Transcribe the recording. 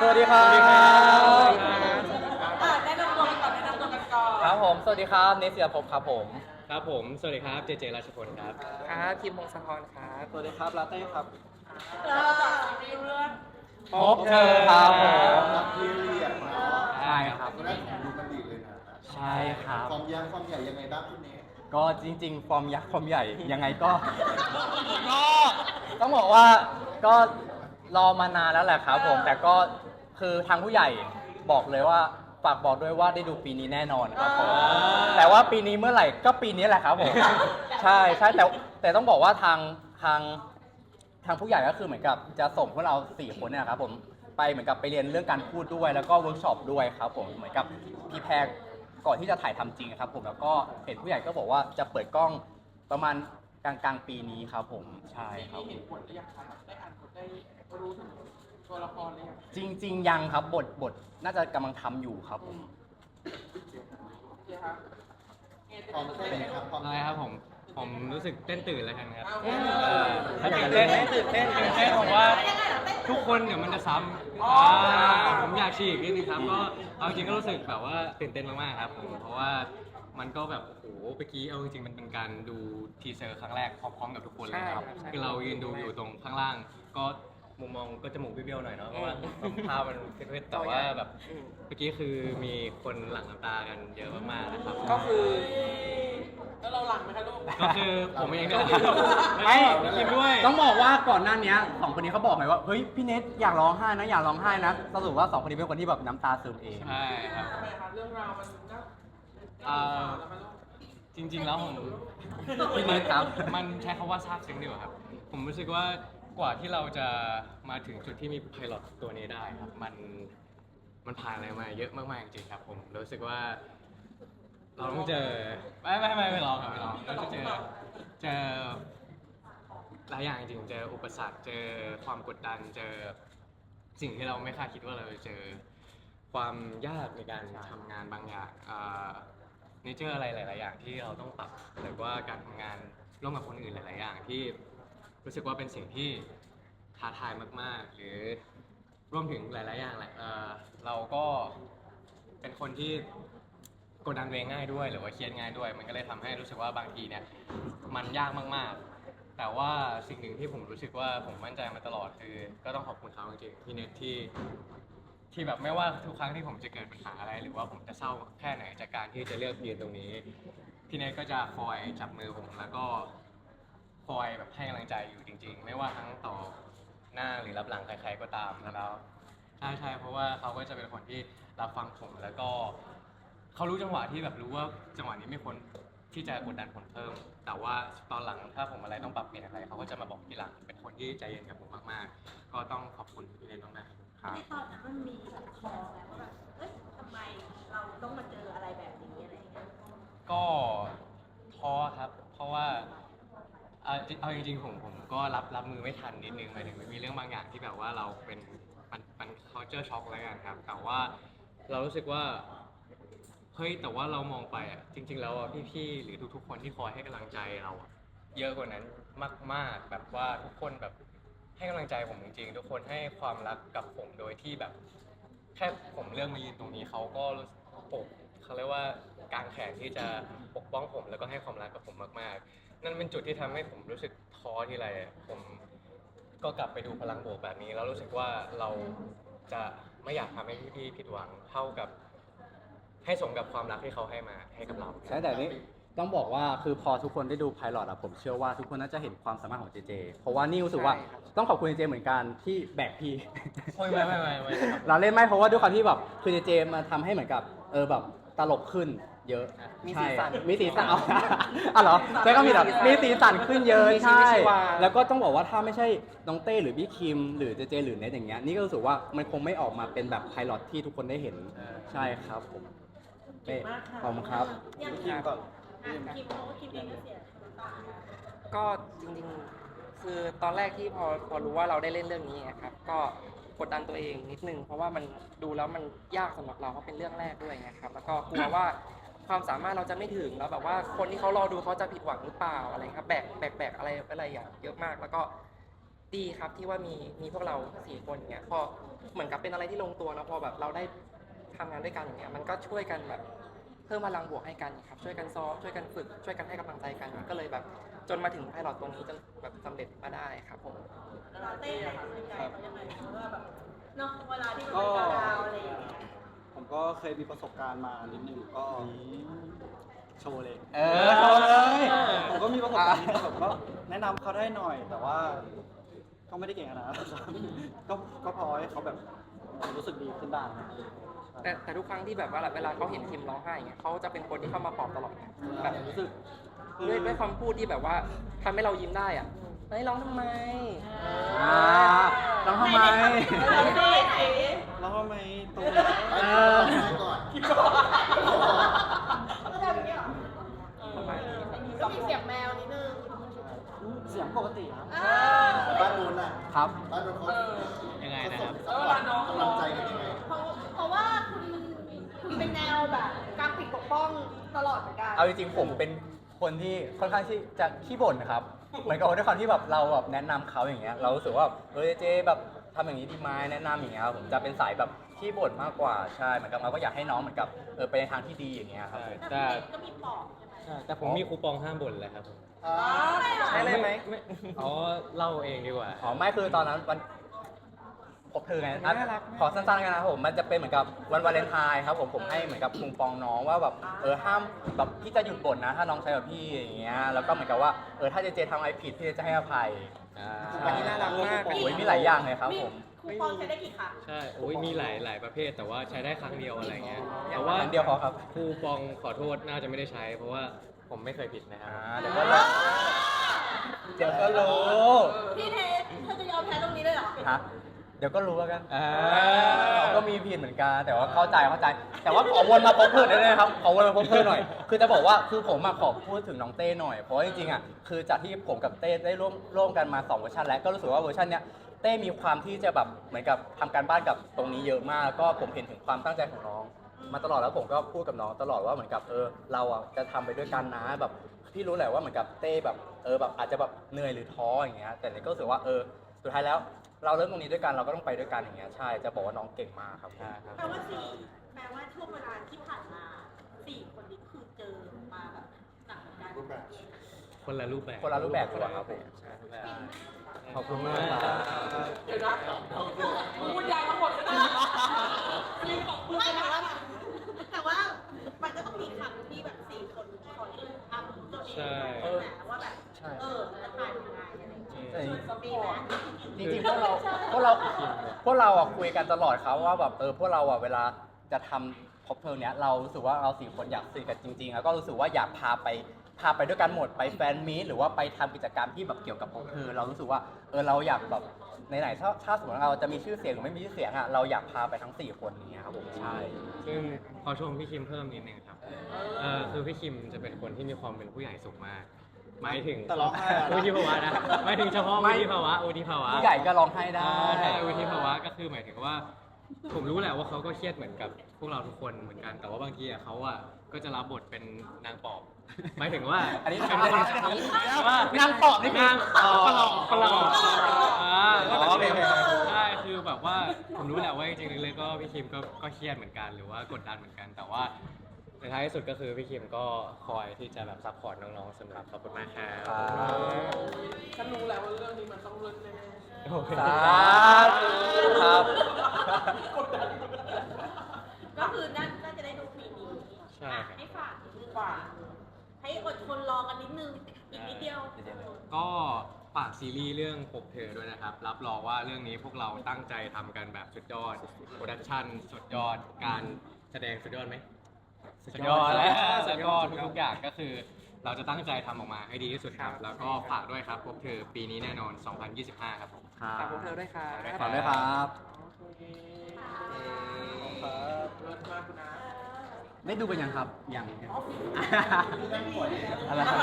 สวัสดีครับ สวัสดีครับ อะแนะนำตัวกันก่อนแนะนำตัวกันก่อนครับผม สวัสดีครับ เนสเซียภพครับผม ครับผม สวัสดีครับ เจเจราชพลครับ ครับคิมพงศธรครับสวัสดีครับลาเต้ครับเราจากซีรีส์เรื่องพบเธอครับผมกับพีเรียดเนาะใช่ครับ ก็ได้ดูมันดีเลยนะใช่ครับ ความยักษ์ความใหญ่ยังไงบ้างคุณเนสก็จริง ๆ ฟอร์มยักษ์ฟอร์มใหญ่ ยังไงก็ ก็ต้องบอกว่าก็รอมานานแล้วแหละครับผม แต่ก็ คือทางผู้ใหญ่บอกเลยว่าฝากบอกด้วยว่าได้ดูปีนี้แน่นอนครับผมแต่ว่าปีนี้เมื่อไหร่ก็ปีนี้แหละครับผม ใช่ใช่แต่แต่ต้องบอกว่าทางทางทางผู้ใหญ่ก็คือเหมือนกับจะส่งพวกเราสี่คนเนี่ยครับผมไปเหมือนกับไปเรียนเรื่องการพูดด้วยแล้วก็เวิร์กช็อปด้วยครับผมเหมือนกับพี่แพรก่อนที่จะถ่ายทำจริงครับ ผมแล้วก็เห็นผู้ใหญ่ก็บอกว่าจะเปิดกล้องประมาณกลางกลางๆปีนี้ครับผมใช่ครับเห็นผลหรือยังคะได้อ่านบทได้รู้ถึง ตัวละครหรือยังจริง ๆ ยังครับบทบทน่าจะกำลังทำอยู่ครับผม โอเคครับเอพร้อมแค่ไหนครับพร้อมอะไรครับผม ผมรู้สึกเต้นตื่นแล้วกันครับเอาเออตื่นเต้นไหมตื่นเต้นตื่นเต้นผมว่า ทุกคนเดี๋ยวมันจะซ้ำอ่าผมอยากฉีกนิดนึงครับ ก็เอาจริงก็รู้สึกแบบว่าตื่นเต้นมากๆครับผม เพราะว่ามันก็แบบโอ้โหเมื่อกี้เอาจริงๆมันเป็นการดูทีเซอร์ครั้งแรกพร้อมๆกับทุกคนเลยครับใช่ครับ คือเรายืนดูอยู่ตรงข้างล่าง ก็ มุมมองก็จมูกเบี้ยวๆหน่อยเนาะเพราะว่าภาพมันเผ็ดๆแต่ว่าแบบอืมเมื่อกี้คือมีคนหลั่งน้ำตากันเยอะมากๆนะครับ ก็คือแล้วเราหลังไหมคะลูกก็คือผมเองก็ไม่ไม่คิมด้วยต้องบอกว่าก่อนหน้านี้สองคนนี้เขาบอกไหมว่าเฮ้ยพี่เนทอยากร้องไห้นะอยากร้องไห้นะสรุปว่าสองคนนี้เป็นคนที่แบบน้ำตาซึมเองใช่ครับทำไมคะเรื่องราวมันน่าเอ่อแล้วมันลูกจริงๆแล้วผมพี่เนทครับมันใช้คำว่าซาบซึ้งดีกว่าครับ ผมรู้สึกว่า กว่าที่เราจะมาถึงจุดที่มีไพลอตตัวนี้ได้ครับ มันมันผ่านอะไรมาเยอะมากๆจริงๆครับ ผมรู้สึกว่า เราต้องเจอไม่ไม่ไม่ไม่ลองครับไม่ลองเราจะเจอเจอหลายอย่างจริงเจออุปสรรคเจอความกดดันเจอสิ่งที่เราไม่คาดคิดว่าเราจะเจอความยากในการทำงานบางอย่างเนเจอร์อะไรหลาย ๆ อย่างที่เราต้องปรับหรือว่าการทำงานร่วมกับคนอื่นหลาย ๆ อย่างที่ รู้สึกว่าเป็นสิ่งที่ท้าทายมาก ๆ หรือรวมถึงหลาย ๆ อย่างแหละเอ่อเราก็เป็นคนที่กดดันตัวเองง่ายด้วย หรือว่าเครียดง่ายด้วย มันก็เลยทำให้รู้สึกว่าบางทีเนี่ยมันยากมาก ๆ แต่ว่าสิ่งหนึ่งที่ผมรู้สึกว่าผมมั่นใจมาตลอดคือ ก็ต้องขอบคุณเขาจริงๆพี่เนทที่ ที่แบบไม่ว่าทุกครั้งที่ผมจะเกิดปัญหาอะไร หรือว่าผมจะเศร้าแค่ไหนจากการที่จะเลือกยืนตรงนี้ พี่เนทก็จะคอยจับมือผมแล้วก็ ให้กำลังใจอยู่จริง ๆ ไม่ว่าทั้งต่อหน้าหรือรับหลังใคร ๆก็ตามแล้วใช่ใช่เพราะว่าเขาก็จะเป็นคนที่รับฟังผมแล้วก็เขารู้จังหวะที่แบบรู้ว่าจังหวะนี้ไม่ควรที่จะกดดันผมเพิ่ม แต่ว่าตอนหลังถ้าผมอะไรต้องปรับเปลี่ยนอะไรเขาก็จะมาบอกทีหลังเป็นคนที่ใจเย็นกับผมมากๆ ก็ต้องขอบคุณพี่เรนมากๆครับ ในตอนนั้นมันมีแบบคอแล้วว่าแบบเอ้ยทำไมเราต้องมาเจออะไรแบบนี้อะไรอย่างเงี้ยก็ท้อครับ เพราะว่า เอาเอาจริงๆผมผมก็รับรับมือไม่ทันนิดนึงหมายถึงมีเรื่องบางอย่างที่แบบว่าเราเป็นมันมัน culture shock แล้วกันครับ แต่ว่าเรารู้สึกว่าเฮ้ยแต่ว่าเรามองไปอะจริง ๆ แล้วอะพี่ๆหรือทุกๆ คนที่คอยให้กำลังใจเราอะเยอะกว่านั้นมาก ๆ แบบว่าทุกคนแบบให้กำลังใจผมจริงๆ ทุกคนให้ความรักกับผมโดยที่แบบ แค่ผมเลือกมายืนตรงนี้เขาก็ปกเขาเรียกว่าการแขนที่จะปกป้องผมแล้วก็ให้ความรักกับผมมาก ๆ นั่นเป็นจุดที่ทำให้ผมรู้สึกท้อทีไรอะผมก็กลับไปดูพลังบวกแบบนี้ แล้วรู้สึกว่าเราจะไม่อยากทำให้พี่ๆผิดหวังเท่ากับ ให้สมกับความรักที่เขาให้มาให้กับเรา ใช่แต่นี่ต้องบอกว่าคือพอทุกคนได้ดูไพลอตอะผมเชื่อว่าทุกคนน่าจะเห็นความสามารถของเจเจ เพราะว่านี่รู้สึกว่าใช่ครับ ต้องขอบคุณเจเจเหมือนกันที่แบกพี่ โอ้ยไม่ไม่ไม่ไม่ครับ เราเล่นไม่เพราะว่าด้วยความที่แบบคือเจเจมาทำให้เหมือนกับเออแบบตลกขึ้น เยอะมีใช่สีสันมีสีสันเอาอะเหรอใช่ก็มีแบบมีสีสันขึ้นเยอะมีชีวิตใช่ชีวา แล้วก็ต้องบอกว่าถ้าไม่ใช่น้องเต้หรือพี่คิม หรือเจเจหรือเนทอย่างเงี้ยนี่ก็รู้สึกว่ามันคงไม่ออกมาเป็นแบบไพลอตที่ทุกคนได้เห็นใช่ครับผมเก่งมากค่ะขอบคุณครับ อย่างคิมก่อน อะคิมเขาคิมเองก็เสียน้ำตาก็จริงๆ คือตอนแรกที่พอพอรู้ว่าเราได้เล่นเรื่องนี้อะครับ ก็กดดันตัวเองนิดนึง เพราะว่ามันดูแล้วมันยากสำหรับเราเพราะเป็นเรื่องแรกด้วยไงครับ แล้วก็กลัวว่า ความสามารถเราจะไม่ถึงแล้วแบบว่าคนที่เขารอดูเขาจะผิดหวังหรือเปล่าอะไรครับแบกแบกแบกอะไรอะไรอย่างเยอะมากแล้วก็ดีครับที่ว่ามีมีพวกเราสี่คนอย่างเงี้ยพอเหมือนกับเป็นอะไรที่ลงตัวแล้วพอแบบเราได้ทำงานด้วยกันอย่างเงี้ยมันก็ช่วยกันแบบเพิ่มพลังบวกให้กันครับช่วยกันซ้อมช่วยกันฝึกช่วยกันให้กำลังใจกันก็เลยแบบ จนมาถึงไพลอตตรงนี้จนแบบสำเร็จมาได้ครับผมแล้วเราเต้นอะไรในใจเขายังไงเพราะว่าแบบเนาะเวลาที่มันเป็นดาวอะไรอย่างเงี้ย ผมก็เคยมีประสบการณ์มานิดนึงก็โชว์เลย เออโชว์เลย ผมก็มีประสบการณ์นิดนึงผมก็แนะนำเขาได้หน่อย แต่ว่าก็ไม่ได้เก่งขนาดนั้นครับก็ก็พอให้เขาแบบรู้สึกดีขึ้นได้ครับแต่แต่ทุกครั้งที่แบบว่าเวลาเขาเห็นคิมร้องไห้อย่างเงี้ยเขาจะเป็นคนที่เข้ามาปลอบตลอดนะแบบรู้สึกด้วยด้วยความพูดที่แบบว่าทำให้เรายิ้มได้อะเฮ้ยร้องทำไม อ่าร้องทำไมเรา เต้นไหนแล้วทำไมตรงไปเออก่อนก็ทำอย่างเงี้ยเหรอประมาณนี้ครับก็มีเสียงแมวนิดนึงเสียงปกติครับ อ่าบ้านนู้นน่ะครับ บ้านนู้นเขายังไงเขานะคส่รังบซัพพอร์ตกำลังใจกันยังไงเพราะเพราะว่าคุณคุณเป็นแนวแบบการปิดปกป้องตลอดเหมือนกัน เอาจริงๆผมเป็นคนที่ค่อนข้างที่จะขี้บ่นนะครับเหมือนกับด้วยความที่แบบเราแบบแนะนำเขาอย่างเงี้ยเรารู้สึกว่าเออเจ๊แบบ ทำอย่างนี้ดีไหมแนะนำอย่างเงี้ยครับผมจะเป็นสายแบบขี้บ่นมากกว่าใช่เหมือนกับเราก็อยากให้น้องเหมือนกับเออไปในทางที่ดีอย่างเงี้ยครับผม แต่พี่เด็กก็มีปอกใช่ไหมใช่แต่ผมมีคูปองห้ามบ่นเลยครับผมอ่าใช่เลยไหม อ๋อเล่าเองดีกว่า อ๋อไม่คือตอนนั้นวัน พบเธอไงอะน่ารักมากขอสั้นๆกันนะครับผมมันจะเป็นเหมือนกับวันวาเลนไทน์ครับผมผมให้เหมือนกับคุงปองน้องว่าแบบเออห้ามแบบพี่จะหยุดบ่นนะ ถ้าน้องใช้กับพี่อย่างเงี้ยแล้วก็เหมือนกับว่าเออถ้าเจเจทำอะไรผิดพี่เจจะให้อภัยอ่าอันนี้น่ารักมาก โอ้ยมีหลายอย่างเลยครับผม คูปองใช้ได้กี่ครั้ง ใช่ โอ้ยมีหลายหลายประเภท แต่ว่าใช้ได้ครั้งเดียวอะไรเงี้ย แต่ว่าครั้งเดียวพอครับ คูปองขอโทษน่าจะไม่ได้ใช้ เพราะว่าผมไม่เคยผิดนะครับ อ่าเดี๋ยวก็รู้เดี๋ยวก็รู้พี่เทสเธอจะยอมแพ้ตรงนี้เลยเหรอ ฮะ เดี๋ยวก็รู้แล้วกันอ่าเขาก็มีผิดเหมือนกัน แต่ว่าเข้าใจเข้าใจ แต่ว่าขอวนมาพบเพื่อนได้ไหมครับ ขอวนมาพบเพื่อนหน่อย คือจะบอกว่าคือผมมาขอพูดถึงน้องเต้หน่อย เพราะว่าจริงๆอะคือจากที่ผมกับเต้ได้ร่วมร่วมกันมาสองเวอร์ชันแล้ว ก็รู้สึกว่าเวอร์ชันเนี้ยเต้มีความที่จะแบบเหมือนกับทำการบ้านกับตรงนี้เยอะมาก แล้วก็ผมเห็นถึงความตั้งใจของน้อง มาตลอดแล้วผมก็พูดกับน้องตลอดว่าเหมือนกับเออเราอะจะทำไปด้วยกันนะแบบพี่รู้แหละว่าเหมือนกับเต้แบบเออแบบอาจจะแบบเหนื่อยหรือท้ออย่างเงี้ยแต่เนี่ยก็รู้สึกว่าเออสุดท้ายแล้ว เราเริ่มตรงนี้ด้วยกันเราก็ต้องไปด้วยกันอย่างเงี้ยใช่จะบอกว่าน้องเก่งมากครับใช่ครับ แปลว่าสี่แปลว่าช่วงเวลาที่ผ่านมาสี่คนนี้คือเจอมาแบบหนักเหมือนกันรูปแบบ คนละรูปแบบคนละรูปแบบตัวครับผม ใช่ขอบคุณมากครับ เดี๋ยวนะพูดยาวมาหมดเลยนะไม่แต่ว่าแต่ว่ามันก็ต้องมีคำที่แบบสี่คนคอยทำ ตัวเองใช่ใช่ไหมว่าแบบใช่ เออจะทานยังไงอะไรอย่างเงี้ยแต่มีไหมจริงๆพวกเราพวกเราพวกเราอะคุยกันตลอดครับว่าแบบเออพวกเราอะเวลาจะทำพบเทอมเนี้ยเรารู้สึกว่าเราสี่คนอยากสนิทกันจริงๆแล้วก็รู้สึกว่าอยากพาไปพาไปด้วยกันหมดไปแฟนมีตหรือว่าไปทำกิจกรรมที่แบบเกี่ยวกับพบเธอเรารู้สึกว่าเออเราอยากแบบ ไหนๆถ้าถ้าสมมติเราจะมีชื่อเสียงหรือไม่มีชื่อเสียงอะเราอยากพาไปทั้งสี่คนอย่างเงี้ยครับผมใช่ ซึ่งขอชมพี่คิมเพิ่มนิดนึงครับเออคือพี่คิมจะเป็นคนที่มีความเป็นผู้ใหญ่สูงมากหมายถึงแต่ร้องไห้อะนะวุฒิภาวะนะหมายถึงเฉพาะไม่วุฒิภาวะวุฒิภาวะ ผู้ใหญ่ก็ร้องไห้ได้ ใช่วุฒิภาวะก็คือหมายถึงว่า ผมรู้แหละว่าเขาก็เครียดเหมือนกับพวกเราทุกคนเหมือนกัน แต่ว่าบางทีอะเขาอะ ก็จะรับบทเป็นนางปอบ หมายถึงว่าอันนี้เป็นางปอบว่านางปอบนี่คือนางปลอบปลอบอ่าอ๋อโอเคโอเคใช่คือแบบว่าผมรู้แหละว่าจริงๆเลยๆก็พี่คิมก็ก็เครียดเหมือนกันหรือว่ากดดันเหมือนกัน แต่ว่าในท้ายที่สุดก็คือพี่คิมก็คอยที่จะแบบซัพพอร์ตน้องๆเสมอขอบคุณมากครับฉันรู้แล้วว่าเรื่องนี้มันต้องเลิศแน่โอเคสาธุครับก็คือน่าน่าจะได้ดูปีนี้ ใช่ครับ ให้ฝากนิดนึงฝาก ให้อดทนรอกันนิดนึง อีกนิดเดียวก็ฝากซีรีส์เรื่องพบเธอด้วยนะครับ รับรองว่าเรื่องนี้พวกเราตั้งใจทำกันแบบสุดยอดโปรดักชั่นสุดยอดการแสดงสุดยอดไหมสุดยอดแล้วสุดยอดทุกๆอย่างก็คือ เราจะตั้งใจทำออกมาให้ดีที่สุดครับ แล้วก็ฝากด้วยครับพบเธอปีนี้แน่นอน 2025 ครับผม ฝากพวกเธอด้วยครับขอบคุณครับๆเลิศมากคุณนะ ได้ดูกันยังครับ ยังไม่มีอะไรครับ